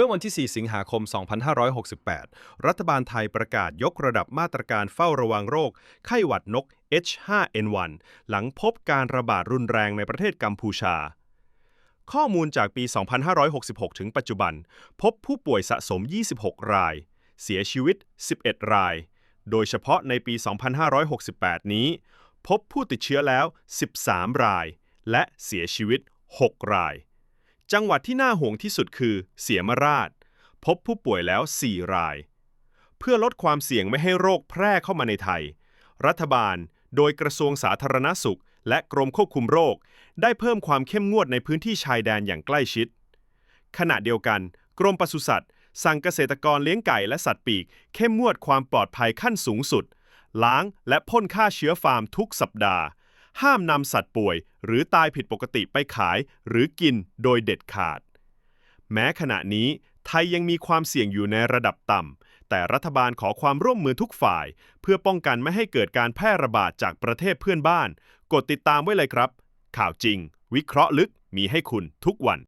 มื่อวันที่ 4 สิงหาคม 2568 รัฐบาลไทยประกาศยกระดับมาตรการเฝ้าระวังโรค ไข้หวัดนก H5N1 หลังพบการระบาดรุนแรงในประเทศกัมพูชา ข้อมูลจากปี 2566 ถึงปัจจุบัน พบผู้ป่วยสะสม 26 ราย เสียชีวิต 11 ราย โดยเฉพาะในปี 2568 นี้ พบผู้ติดเชื้อแล้ว 13 ราย และเสียชีวิต 6 ราย จังหวัดที่น่าห่วงที่สุดคือ เสียมราช พบผู้ป่วยแล้ว 4 ราย เพื่อลดความเสี่ยงไม่ให้โรคแพร่เข้ามาในไทย รัฐบาล โดยกระทรวงสาธารณสุข และกรมควบคุมโรค ได้เพิ่มความเข้มงวดในพื้นที่ชายแดนอย่างใกล้ชิด ขณะเดียวกัน กรมปศุสัตว์สั่งเกษตรกรเลี้ยงไก่และสัตว์ปีก เข้มงวดความปลอดภัยขั้นสูงสุด ล้างและพ่นฆ่าเชื้อฟาร์มทุกสัปดาห์ ห้ามนำสัตว์ป่วย หรือตายผิดปกติไปขายหรือกินโดยเด็ดขาด แม้ขณะนี้ไทยยังมีความเสี่ยงอยู่ในระดับต่ำ แต่รัฐบาลขอความร่วมมือทุกฝ่าย เพื่อป้องกันไม่ให้เกิดการแพร่ระบาดจากประเทศเพื่อนบ้าน กดติดตามไว้เลยครับ ข่าวจริง วิเคราะห์ลึกมีให้คุณทุกวัน